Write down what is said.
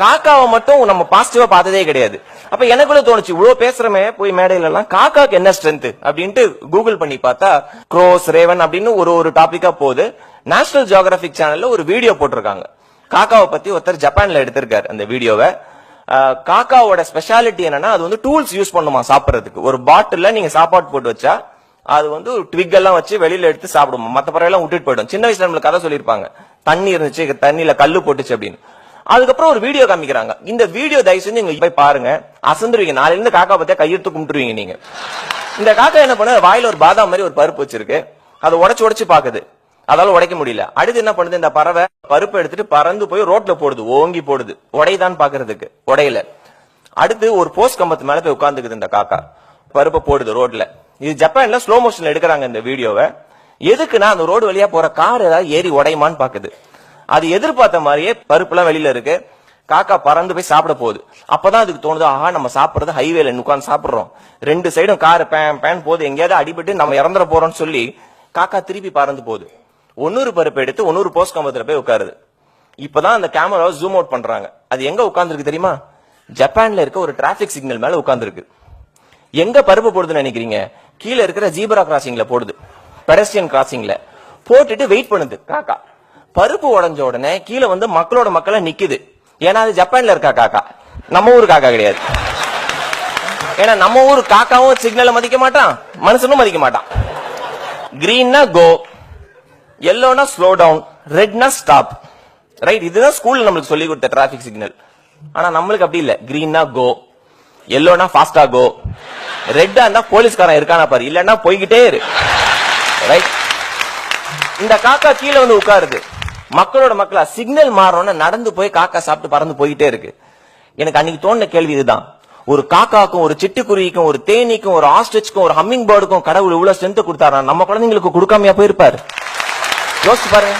காக்காவை மட்டும் நம்ம பாசிட்டிவா பார்த்ததே கிடையாது. அப்ப எனக்குள்ள தோணுச்சு இவ்வளவு பேசுறமே போய் மேடையில எல்லாம் காக்காக்கு என்ன ஸ்ட்ரென்த் அப்படின்ட்டு கூகுள் பண்ணி பார்த்தா க்ரோஸ் ரேவன் அப்படின்னு ஒரு ஒரு டாபிக்கா போகுது. நேஷனல் ஜியோகிராபிக் சேனல்ல ஒரு வீடியோ போட்டிருக்காங்க. காக்காவை பத்தி ஒருத்தர் ஜப்பான்ல எடுத்திருக்காரு அந்த வீடியோவை காக்காவோட ஸ்பெஷாலிட்டி என்னன்னா அது வந்து டூல்ஸ் யூஸ் பண்ணுமா சாப்பிடுறதுக்கு. ஒரு பாட்டில நீங்க சாப்பாடு போட்டு வச்சா அது வந்து ட்விக் எல்லாம் வச்சு வெளியில எடுத்து சாப்பிடுமா. மத்த பறவை எல்லாம் விட்டுட்டு போயிடும். சின்ன வயசுல நம்மளுக்கு கதை சொல்லியிருப்பாங்க. தண்ணி இருந்துச்சு தண்ணியில கல்லு போட்டுச்சு அப்படின்னு. அதுக்கப்புறம் ஒரு வீடியோ காமிக்கிறாங்க. இந்த வீடியோ தயவு செஞ்சு நீங்க போய் பாருங்க. அசந்துருவீங்க. நாளைல இருந்து காக்கா பத்தியா கையெழுத்து கும்பிட்டுருவீங்க நீங்க. இந்த காக்கா என்ன பண்ண வாயில ஒரு பாதாம் மாதிரி ஒரு பருப்பு வச்சிருக்கு. அதை உடைச்சு உடைச்சு பாக்குது. அதால உடைக்க முடியல. அடுத்து என்ன பண்ணுது இந்த பறவை பருப்பு எடுத்துட்டு பறந்து போய் ரோட்ல போடுது ஓங்கி போடுது. உடையதான் பாக்குறதுக்கு. உடையில. அடுத்து ஒரு போஸ்ட் கம்பத்து மேல போய் உட்காந்துக்குது இந்த காக்கா. பருப்பை போடுது ரோட்ல. இது ஜப்பான்ல ஸ்லோ மோஷன்ல எடுக்கிறாங்க இந்த வீடியோவை எதுக்குன்னா அந்த ரோடு வழியா போற கார் ஏதாவது ஏறி உடையுமான்னு பாக்குது. அது எதிர்பார்த்த மாதிரியே பருப்புலாம் வெளியில இருக்கு. காக்கா பறந்து போய் சாப்பிட போகுது. அப்பதான் அதுக்கு தோணுது ஆஹா நம்ம சாப்பிடுறது ஹைவேல உட்காந்து சாப்பிடுறோம். ரெண்டு சைடும் கார் பேன் பேன் போகுது. எங்கேயாவது அடிபட்டு நம்ம இறந்துட போறோம்னு சொல்லி காக்கா திருப்பி பறந்து போகுது. ஒன்னொரு பருப்பு எடுத்து ஒன்னொரு போஸ்ட் கம்பத்துல போய் உட்காருது. இப்பதான் அந்த கேமராவை ஜூம் அவுட் பண்றாங்க. அது எங்க உட்காந்துருக்கு தெரியுமா? ஜப்பான்ல இருக்க ஒரு டிராபிக் சிக்னல் மேல உட்காந்துருக்கு எங்க பருப்பு போடுதுன்னு நினைக்கிறீங்க? கீழே இருக்கிற ஜீப்ரா கிராசிங்ல போடுது. பெடஸ்டியன் கிராசிங்ல போட்டுட்டு வெயிட் பண்ணுது காக்கா. பருப்பு உடஞ்ச உடனே கீழே வந்து மக்களோட மக்கள நிக்குது. ஏன்னா அது ஜப்பான்ல இருக்கா காக்கா. நம்ம ஊர் காக்கா கிடையாது. ஏன்னா நம்ம ஊர் காக்காவும் சிக்னலை மதிக்க மாட்டான் மனுஷனும் மதிக்க மாட்டான். கிரீன்னா கோ எல்லோனா ஸ்லோ டவுன் ரெட்னா ஸ்டாப் ரைட் இதுதான் ஸ்கூல்ல நம்மளுக்கு சொல்லி கொடுத்த டிராபிக் சிக்னல் ஆனா நம்மளுக்கு அப்படி இல்ல. கிரீன்னா கோ எல்லோனா ஃபாஸ்டா கோ ரெட்டா இருந்தா போலீஸ்காரன் இருக்கானா பாரு. இல்லன்னா போய்கிட்டே இரு. ரைட் இந்த காக்கா கீழே வந்து உட்காருது. மக்களோட மக்களா சிக்னல் மாறணும்னு நடந்து போய் காக்கா சாப்பிட்டு பறந்து போயிட்டே இருக்கு. எனக்கு அன்னைக்கு தோணுன கேள்வி இதுதான். ஒரு காக்காக்கும் ஒரு சிட்டுக்குருவிக்கும் ஒரு தேனீக்கும் ஒரு ஆஸ்ட்ரிச்சுக்கும் ஒரு ஹம்மிங் பேர்டுக்கும் கடவுள் இவ்வளவு ஸ்ட்ரென்த் கொடுத்தாரா நம்ம குழந்தைங்களுக்கு கொடுக்காமையா போயிருப்பாரு. யோசிச்சு பாருங்க.